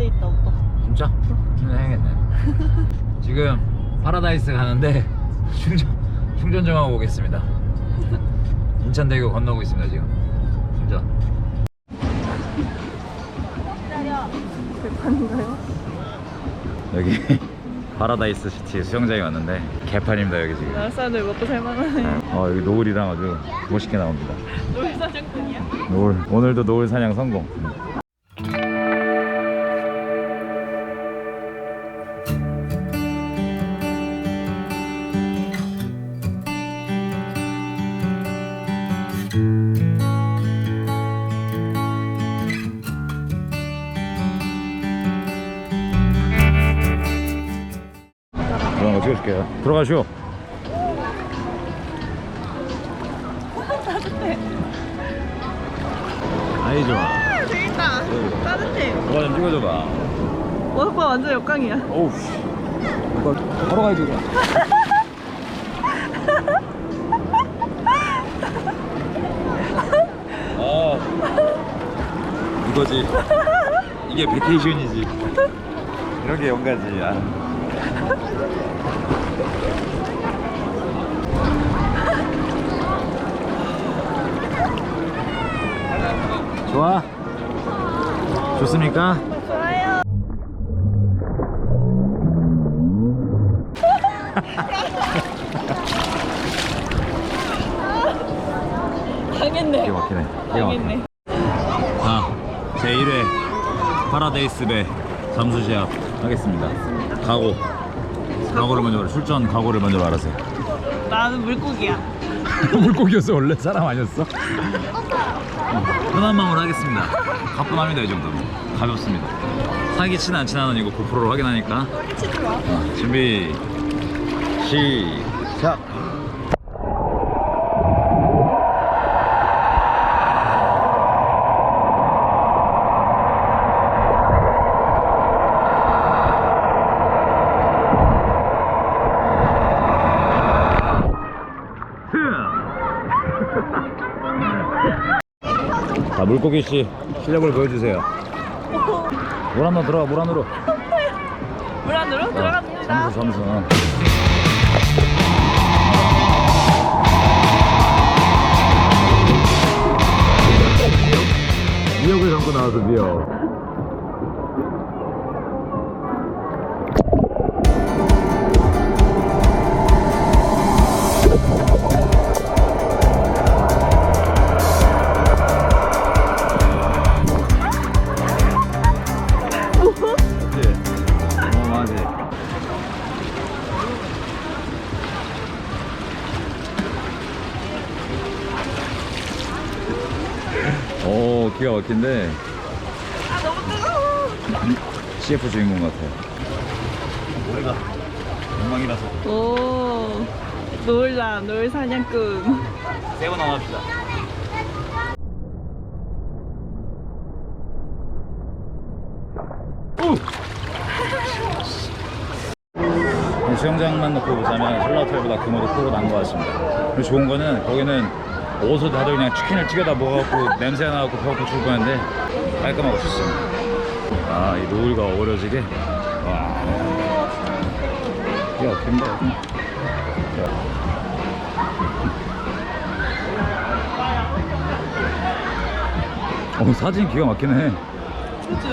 돼 있다 오빠. 진짜? 충전해야겠네 지금 파라다이스 가는데 충전 충전 좀 하고 오겠습니다 인천대교 건너고 있습니다 지금 충전 대판인가요? 여기 파라다이스 시티 수영장에 왔는데 개판입니다 여기 지금 나라 사람들 먹고 살만하네. 어 여기 노을이랑 아주 멋있게 나옵니다 놀사장꾼이야? 노을 오늘도 노을 사냥 성공 찍어줄게요 들어가시오 아이 좋아 아, 재밌다. 따뜻해. 오빠 좀 찍어줘봐 오빠 완전 역광이야. 씨 오빠 바로 가야지 아 이거지 이게 베케이션이지 이런 게 연가지 아. 좋아 좋습니까? 좋아요. 당했네. 기가 막히네 기가 막히네 당했네. 자, 제 1회 파라데이스 배 잠수 시합 하겠습니다. 각오. 각오를 먼저 말해. 출전 각오를 먼저 말하세요. 나는 물고기야. 물고기였어 원래 사람 아니었어? 편한 마음으로 하겠습니다. 가뿐합니다 이 정도면. 가볍습니다. 사기 치나 안 치나는 이거 고프로로 확인하니까. 자, 준비 시작. 물고기 씨 실력을 보여주세요. 물 안으로 들어가 물 안으로. 물 안으로 들어갑니다. 잠수 잠수. 어. 미역을 담고 나와서 미역. 오 기가 막힌데 아 너무 뜨거워. CF 주인공 같아요 머리가 엉망이라서 오. 놀라 놀 사냥꾼. 세번 나갑시다 수영장만 놓고 보자면 샬라호텔보다 규모도 크고 난것 같습니다. 그리고 좋은 거는 거기는 옷을 다들 그냥 치킨을 튀겨다 먹어갖고 냄새 나갖고 배고파 죽을 뻔했는데 깔끔하고 좋습니다. 아, 이 노을과 어우러지게 와, 기가 막힌다. 어, 사진 기가 막히네. 그치?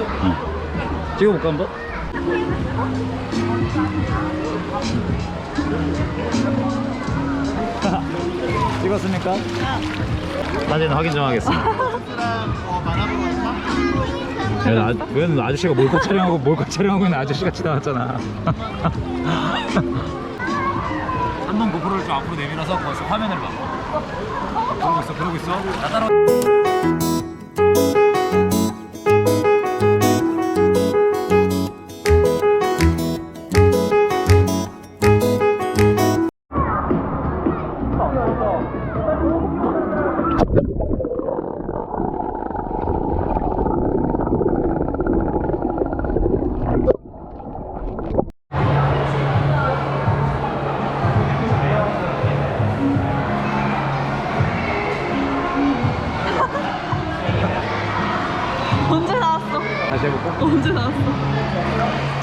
찍어볼까 한번? 찍었습니까? 사진 확인 좀 하겠습니다. 야, 나, 왜 아저씨가 몰카 촬영하고 몰카 촬영하고 있는 아저씨 같이 나왔잖아. 한번 고프로를 좀 앞으로 내밀어서 거기서 화면을 봐. 그러고 있어, 그러고 있어. 나 따라. 다시 해볼까? 언제 나왔어?